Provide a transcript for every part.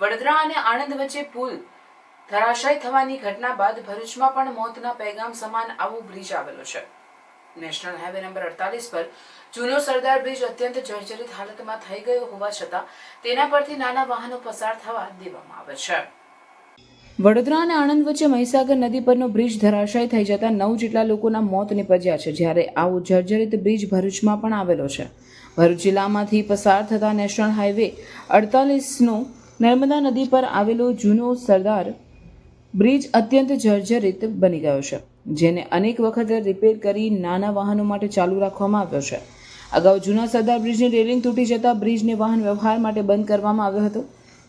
વડોદરા અને આણંદ વચ્ચે પુલ ધરાશય થવાની ઘટના બાદ ભરૂચમાં પણ મોતના પેગામ સમાન આવો બ્રિજ આવેલો છે. નેશનલ હાઈવે નંબર અડતાલીસ પર જૂનો સરદાર બ્રિજ અત્યંત જર્જરિત હાલતમાં થઈ ગયો હોવા છતાં તેના પરથી નાના વાહનો પસાર થવા દેવામાં આવે છે. વડોદરા અને આણંદ વચ્ચે મહીસાગર નદી પરનો બ્રિજ ધરાશાય થઈ જતા નવ જેટલા લોકોના મોત નિપજ્યા છે, જ્યારે આવો જર્જરિત બ્રિજ ભરૂચમાં પણ આવેલો છે. ભરૂચ જિલ્લામાંથી પસાર થતા નેશનલ હાઈવે અડતાલીસનો નર્મદા નદી પર આવેલો જૂનો સરદાર બ્રિજ અત્યંત જર્જરિત બની ગયો છે, જેને અનેક વખત રિપેર કરી નાના વાહનો માટે ચાલુ રાખવામાં આવ્યો છે. અગાઉ જૂના સરદાર બ્રિજની રેલિંગ તૂટી જતાં બ્રિજને વાહન વ્યવહાર માટે બંધ કરવામાં આવ્યો હતો.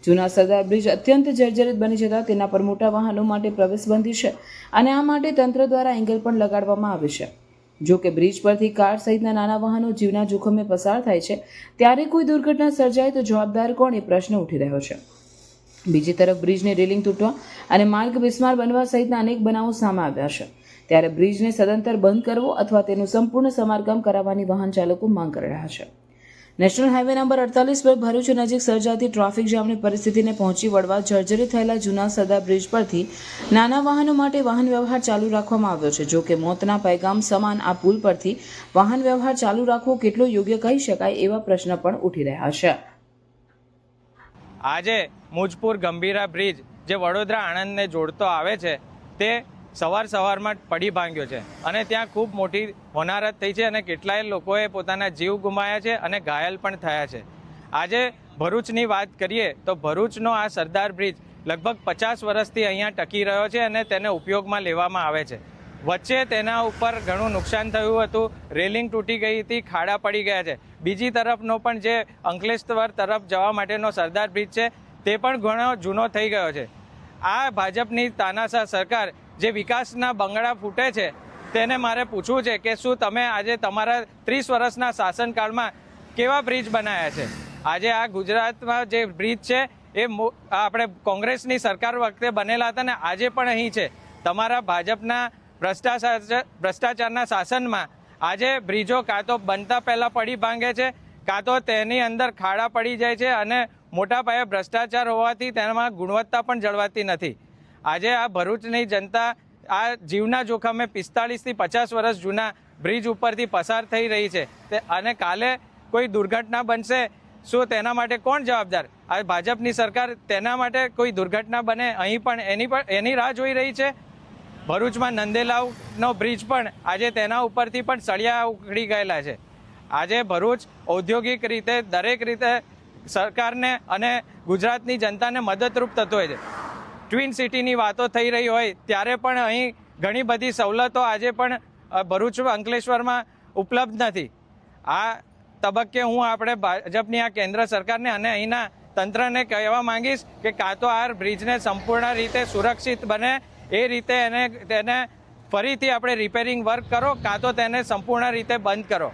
જૂના સરદાર બ્રિજ અત્યંત જર્જરિત બની જતા તેના પર મોટા વાહનો માટે પ્રવેશબંધી છે અને આ માટે તંત્ર દ્વારા એંગલ પણ લગાડવામાં આવે છે. જો કે બ્રિજ પરથી કાર સહિતના નાના વાહનો જીવના જોખમે પસાર થાય છે, ત્યારે કોઈ દુર્ઘટના સર્જાય તો જવાબદાર કોણ એ પ્રશ્ન ઉઠી રહ્યો છે. બીજી તરફ બ્રિજની રેલિંગ તૂટવા અને માર્ગ બિસ્માર બનવા સહિતના અનેક બનાવો સામે આવ્યા છે. ત્યારે બ્રિજને સદંતર બંધ કરવો અથવા તેનું સંપૂર્ણ સમારકામ કરાવવાની વાહન ચાલકો માંગ કરી રહ્યા છે. નેશનલ હાઈવે નંબર અડતાલીસ પર ભરૂચ નજીક સર્જાતી ટ્રાફિક જામની પરિસ્થિતિને પહોંચી વળવા જર્જરિત થયેલા જૂના સરદાર બ્રિજ પરથી નાના વાહનો માટે વાહન વ્યવહાર ચાલુ રાખવામાં આવ્યો છે. જો કે મોતના પૈગામ સમાન આ પુલ પરથી વાહન વ્યવહાર ચાલુ રાખવો કેટલો યોગ્ય કહી શકાય એવા પ્રશ્ન પણ ઉઠી રહ્યા છે. આજે મુજપુર ગંભીરા બ્રિજ જે વડોદરા આણંદને જોડતો આવે છે, તે સવાર સવારમાં પડી ભાંગ્યો છે અને ત્યાં ખૂબ મોટી હોનારત થઈ છે અને કેટલાય લોકોએ પોતાના જીવ ગુમાયા છે અને ઘાયલ પણ થયા છે. આજે ભરૂચની વાત કરીએ તો ભરૂચનો આ સરદાર બ્રિજ લગભગ પચાસ વર્ષથી અહીંયા ટકી રહ્યો છે અને તેને ઉપયોગમાં લેવામાં આવે છે. વચ્ચે તેના ઉપર ઘણું નુકસાન થયું હતું, રેલિંગ તૂટી ગઈ હતી, ખાડા પડી ગયા છે. બીજી તરફનો પણ જે અંકલેશ્વર તરફ જવા માટેનો સરદાર બ્રિજ છે, તે પણ ઘણો જૂનો થઈ ગયો છે. આ ભાજપની તાનાશાહ સરકાર જે વિકાસના બંગડા ફૂટે છે, તેને મારે પૂછવું છે કે શું તમે આજે તમારા ત્રીસ વર્ષના શાસનકાળમાં કેવા બ્રિજ બનાવ્યા છે? આજે આ ગુજરાતમાં જે બ્રિજ છે, એ આપણે કોંગ્રેસની સરકાર વખતે બનેલા હતા ને આજે પણ અહીં છે. તમારા ભાજપના ભ્રષ્ટાચાર, ભ્રષ્ટાચારના શાસનમાં આજે બ્રિજો કાં તો બનતા પહેલાં પડી ભાંગે છે, કાં તો તેની અંદર ખાડા પડી જાય છે અને મોટા પાયે ભ્રષ્ટાચાર હોવાથી તેમાં ગુણવત્તા પણ જળવાતી નથી. આજે આ ભરૂચની જનતા આ જીવના જોખમે પિસ્તાળીસથી પચાસ વર્ષ જૂના બ્રિજ ઉપરથી પસાર થઈ રહી છે. તે અને કાલે કોઈ દુર્ઘટના બનશે, શું તેના માટે કોણ જવાબદાર? આ ભાજપની સરકાર તેના માટે કોઈ દુર્ઘટના બને, અહીં પણ એની પણ એની રાહ જોઈ રહી છે? ભરૂચમાં નંદેલાવનો બ્રિજ પણ આજે તેના ઉપરથી પણ સળિયા ઉખડી ગયેલા છે. આજે ભરૂચ ઔદ્યોગિક રીતે દરેક રીતે સરકારને અને ગુજરાતની જનતાને મદદરૂપ થતું હોય છે. ટ્વિન સિટીની વાતો થઈ રહી હોય, ત્યારે પણ અહીં ઘણી બધી સવલતો આજે પણ ભરૂચ અંકલેશ્વરમાં ઉપલબ્ધ નથી. આ તબક્કે હું આપણે ભાજપની આ કેન્દ્ર સરકારને અને અહીંના તંત્રને કહેવા માંગીશ કે કાં તો આ બ્રિજને સંપૂર્ણ રીતે સુરક્ષિત બને, એ રીતે એને, તેને ફરીથી આપણે રિપેરિંગ વર્ક કરો, કાં તો તેને સંપૂર્ણ રીતે બંધ કરો.